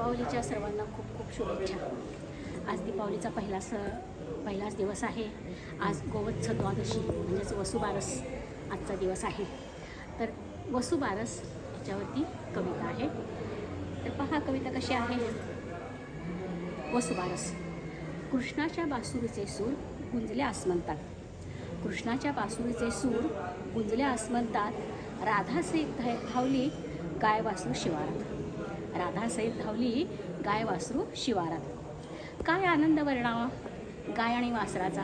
दीपावलीच्या सर्वांना खूप खूप शुभेच्छा. आज दीपावलीचा पहिला स पहिलाच दिवस आहे. आज गोवत्स द्वादशी म्हणजेच वसुबारस आजचा दिवस आहे. तर वसुबारस याच्यावरती कविता आहे. तर पहा कविता कशी आहे. वसुबारस. कृष्णाच्या बासुरीचे सूर गुंजले आसमंतात. कृष्णाच्या बासुरीचे सूर गुंजले आसमंतात. राधासे धावली गाय वासू शिवारात. राधा राधासहित धावली गाय वासरू शिवारात. काय आनंद वर्णावा गाय आणि वासराचा?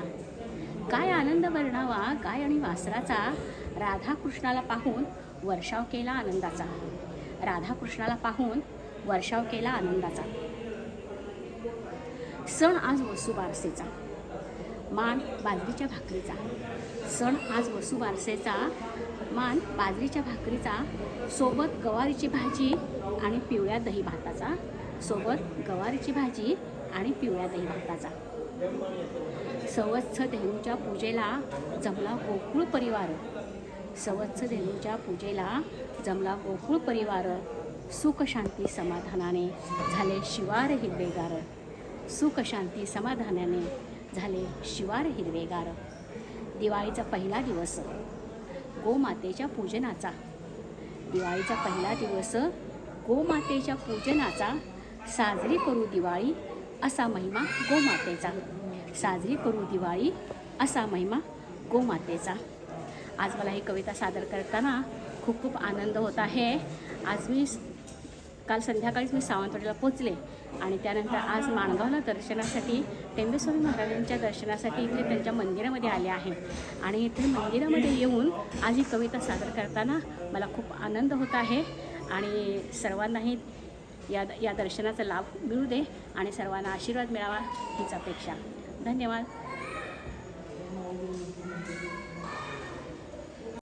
काय आनंद वर्णावा गाय आणि वासराचा? राधा कृष्णाला पाहून वर्षाव केला आनंदाचा. राधा कृष्णाला पाहून वर्षाव केला आनंदाचा. सण आज वसुबारसेचा. मान बालदीच्या भाकरीचा. सण आज वसुबारसेचा. मान बाजरीच्या भाकरीचा सोबत गवारीची भाजी आणि पिवळ्या दही भाताचा. सोबत गवारीची भाजी आणि पिवळ्या दही भाताचा. सवत्स धेनूच्या पूजेला जमला गोकुळ परिवार. सवत्स धेनूच्या पूजेला जमला गोकुळ परिवार. सुख शांती समाधानाने झाले शिवार हिरवेगार. सुख शांती समाधानाने झाले शिवार हिरवेगार. दिवाळीचा पहिला दिवस. गोमातेच्या पूजनाचा. दिवाळीचा पहिला दिवस गोमातेच्या पूजनाचा. साजरी करू दिवाळी असा महिमा गोमातेचा. साजरी करू दिवाळी असा महिमा गोमातेचा. आज मला ही कविता सादर करताना खूप खूप आनंद होत आहे. आज मी काल संध्याकाळीच मी सावंतवाडीला पोचले आणि त्यानंतर आज माणगावला दर्शनासाठी टेंबेस्वामी महाराजांच्या दर्शनासाठी इथे त्यांच्या मंदिरामध्ये आले आहे. आणि इथे मंदिरामध्ये येऊन आज ही कविता सादर करताना मला खूप आनंद होत आहे. आणि सर्वांनाही या या दर्शनाचा लाभ मिळू दे आणि सर्वांना आशीर्वाद मिळावा हीच अपेक्षा. धन्यवाद.